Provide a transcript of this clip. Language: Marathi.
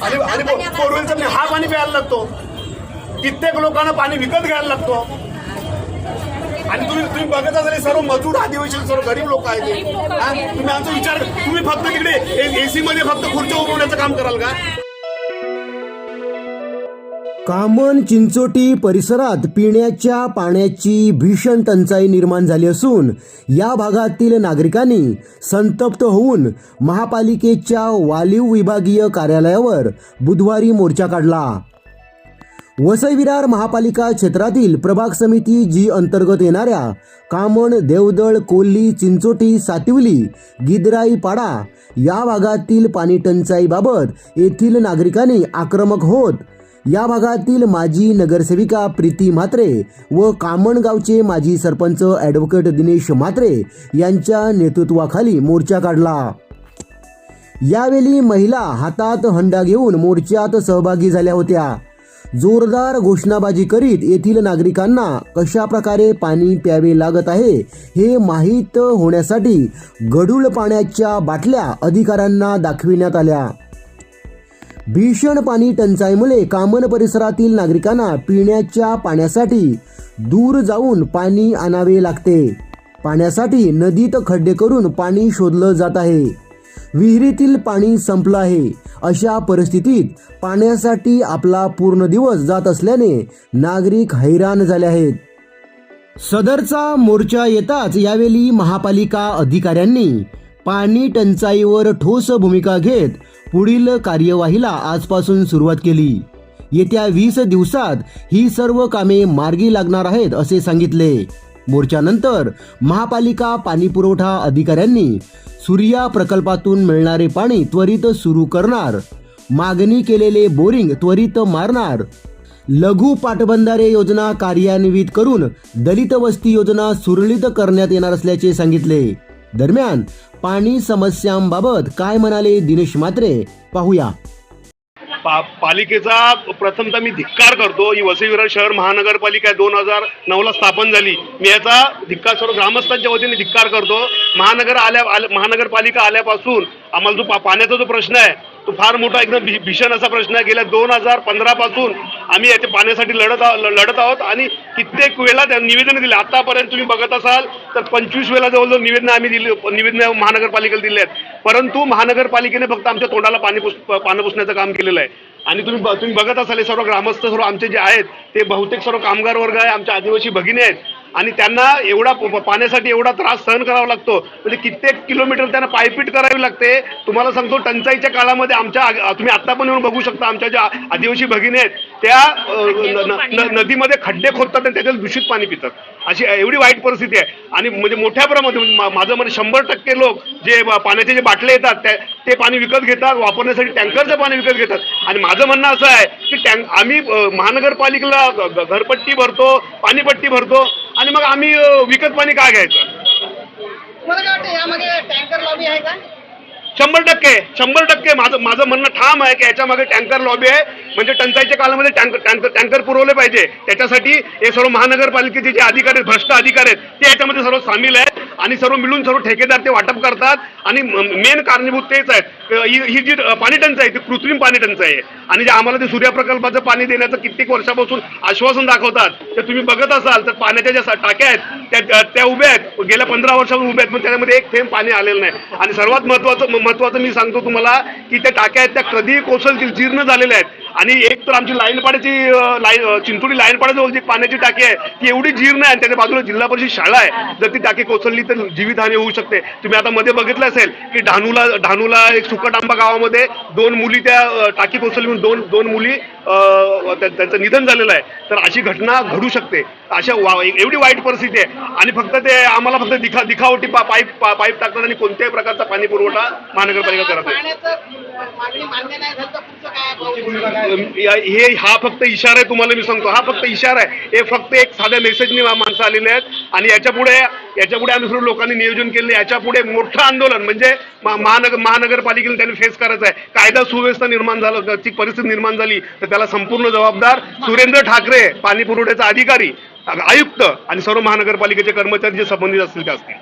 बोरवेलचं नाही हा पाणी प्यायला लागतो. कित्येक लोकांना पाणी विकत घ्यायला लागतो. आणि तुम्ही तुम्ही बघत असाल सर्व मजूर आदिवासी सर्व गरीब लोक आहेत? तुम्ही आमचा विचार तुम्ही फक्त तिकडे एसी मध्ये फक्त खुर्च्या उभवण्याचं काम कराल का? कामन चिंचोटी परिसरात पिण्याच्या पाण्याची भीषण टंचाई निर्माण झाली असून या भागातील नागरिकांनी संतप्त होऊन महापालिकेच्या वालीव विभागीय कार्यालयावर बुधवारी मोर्चा काढला. वसई विरार महापालिका क्षेत्रातील प्रभाग समिती जी अंतर्गत येणाऱ्या कामण देवदळ कोल्ली चिंचोटी सातिवली गिदराई पाडा या भागातील पाणी टंचाईबाबत येथील नागरिकांनी आक्रमक होत या भागातील माजी नगरसेविका प्रीती म्हात्रे व कामणगावचे माजी सरपंच ॲडव्होकेट दिनेश म्हात्रे यांच्या नेतृत्वाखाली मोर्चा काढला. यावेळी महिला हातात हंडा घेऊन मोर्चात सहभागी झाल्या होत्या. जोरदार घोषणाबाजी करीत येथील नागरिकांना कशा प्रकारे पाणी प्यावे लागत आहे हे माहीत होण्यासाठी गढूळ पाण्याच्या बाटल्या अधिकाऱ्यांना दाखविण्यात आल्या. भीषण पाणी टंचाईमुळे कामन परिसरातील नागरिकांना पिण्याच्या पाण्यासाठी दूर जाऊन पाणी आणावे लागते. पाण्यासाठी नदीत खड्डे करून पाणी शोधलं जात आहे. विहिरीतील पाणी संपलं आहे. अशा परिस्थितीत पाण्यासाठी आपला पूर्ण दिवस जात असल्याने नागरिक हैराण झाले आहेत. सदरचा मोर्चा येताच यावेळी महापालिका अधिकाऱ्यांनी पाणी टंचाईवर ठोस भूमिका घेत पुढील कार्यवाहीला आजपासून सुरुवात केली. येत्या वीस दिवसात ही सर्व कामे मार्गी लागणार आहेत असे सांगितले. मोर्चानंतर महापालिका पाणीपुरवठा अधिकाऱ्यांनी सूर्या प्रकल्पातून मिळणारे पाणी त्वरित सुरू करणार मागणी केलेले बोरिंग त्वरित मारणार लघु पाटबंधारे योजना कार्यान्वित करून दलित वस्ती योजना सुरळीत करण्यात येणार असल्याचे सांगितले. दरम्यान पाणी समस्यांबाबत काय म्हणाले दिनेश मात्रे पाहूया. पा पालिकेचा प्रथमतः मी धिक्कार करतो. ही वसई विरार शहर महानगरपालिका दोन हजार नऊला स्थापन झाली. मी याचा धिक्कार सर्व ग्रामस्थांच्या वतीने धिक्कार करतो. महानगर आल्या आल्या- महानगरपालिका आल्यापासून आम्हाला जो पा पाण्याचा जो प्रश्न आहे फार मोठा एकदम भीषण असा प्रश्न आहे. गेल्या दोन हजार पंधरा पासून आम्ही याच्या पाण्यासाठी लढत लढत आहोत आणि कित्येक वेळा त्या निवेदन दिले. आतापर्यंत तुम्ही बघत असाल तर पंचवीस वेळा जवळजवळ निवेदन आम्ही दिली निवेदन महानगरपालिकेला दिले आहेत. परंतु महानगरपालिकेने फक्त आमच्या तोंडाला पाणी पुस पानं पुसण्याचं काम केलेलं आहे. आणि तुम्ही तुम्ही बघत असाल हे सर्व ग्रामस्थ सर्व आमचे जे आहेत ते बहुतेक सर्व कामगार वर्ग आहे आमच्या आदिवासी भगिनी आहेत. आणि त्यांना एवढा पाण्यासाठी एवढा त्रास सहन करावा लागतो. म्हणजे कित्येक किलोमीटर त्यांना पायपीट करावी लागते. तुम्हाला सांगतो टंचाईच्या काळामध्ये आमच्या तुम्ही आता पण येऊन बघू शकता आमच्या ज्या आदिवासी भगिनी आहेत त्या नदीमध्ये खड्डे खोदतात आणि त्याच्यात दूषित पाणी पितात. अशी एवढी वाईट परिस्थिती आहे. आणि म्हणजे मोठ्या प्रमाणात माझं म्हणजे शंभर टक्के लोक जे पाण्याचे जे बाटले येतात ते पाणी विकत घेतात वापरण्यासाठी टँकरचं पाणी विकत घेतात. आणि माझं म्हणणं असं आहे की टँक आम्ही महानगरपालिकेला घरपट्टी भरतो पाणीपट्टी भरतो आणि मग आम्ही विकत पाणी घ्यायचं? काय का? शंभर टक्के शंभर टक्के. माझं माझं म्हणणं ठाम आहे की याच्या मागे टँकर लॉबी आहे. म्हणजे टंचाईच्या काळामध्ये टँकर टँकर टँकर पुरवले पाहिजे. त्याच्यासाठी हे सर्व महानगरपालिकेचे जे अधिकारी आहेत भ्रष्ट अधिकारी आहेत ते याच्यामध्ये सर्व सामील आहेत. आणि सर्व मिळून सर्व ठेकेदार ते वाटप करतात. आणि मेन कारणीभूत तेच आहे ही जी पाणी टंचाई ती कृत्रिम पाणी टंचाई आहे. आणि जे आम्हाला ते सूर्या प्रकल्पाचं पाणी देण्याचं कित्येक वर्षापासून आश्वासन दाखवतात ते तुम्ही बघत असाल तर पाण्याच्या ज्या टाक्या आहेत त्या त्या उभ्या आहेत. गेल्या पंधरा वर्षापासून उभ्या आहेत पण त्याच्यामध्ये एक थेंब पाणी आलेलं नाही. आणि सर्वात महत्वाचं महत्वाचं मी सांगतो तुम्हाला की त्या टाक्या आहेत त्या कधीही कोसळतील जीर्ण झालेल्या आहेत. आणि एक तर आमची लाईनपाड्याची लाईन चिंचोडी लाईनपाड्याजवळ जी पाण्याची टाकी आहे ती एवढी जीर्ण आहे आणि त्याच्या बाजूला जिल्हा परिषद शाळा आहे. जर ती टाकी कोसळली तर जीवितहानी होऊ शकते. तुम्ही आता मध्ये बघितलं असेल की डहाणूला डहाणूला एक सुकटांबा गावामध्ये दोन मुली त्या टाकी कोसळली म्हणून दोन दोन मुली त्यांचं निधन झालेलं आहे. तर अशी घटना घडू शकते. अशा वा- एवढी वाईट परिस्थिती आहे. आणि फक्त ते आम्हाला फक्त दिखा दिखावटी पा- पाईप पा- पाईप टाकतात आणि कोणत्याही प्रकारचा पाणी पुरवठा महानगरपालिका करत आहे हे हा फक्त इशारा आहे तुम्हाला मी सांगतो. हा फक्त इशारा आहे. हे फक्त एक साध्या मेसेजने माणसं आलेले आहेत. आणि याच्यापुढे याच्यापुढे आम्ही सर्व लोकांनी नियोजन केले याच्यापुढे मोठं आंदोलन म्हणजे महानगर महानगरपालिकेने त्यांनी फेस करायचं आहे. कायदा सुव्यवस्था निर्माण झालं ती परिस्थिती निर्माण झाली. तर त्याला संपूर्ण जबाबदार सुरेंद्र ठाकरे पाणी पुरवठ्याचा अधिकारी आयुक्त आणि सर्व महानगरपालिकेचे कर्मचारी जे संबंधित असतील ते असतील.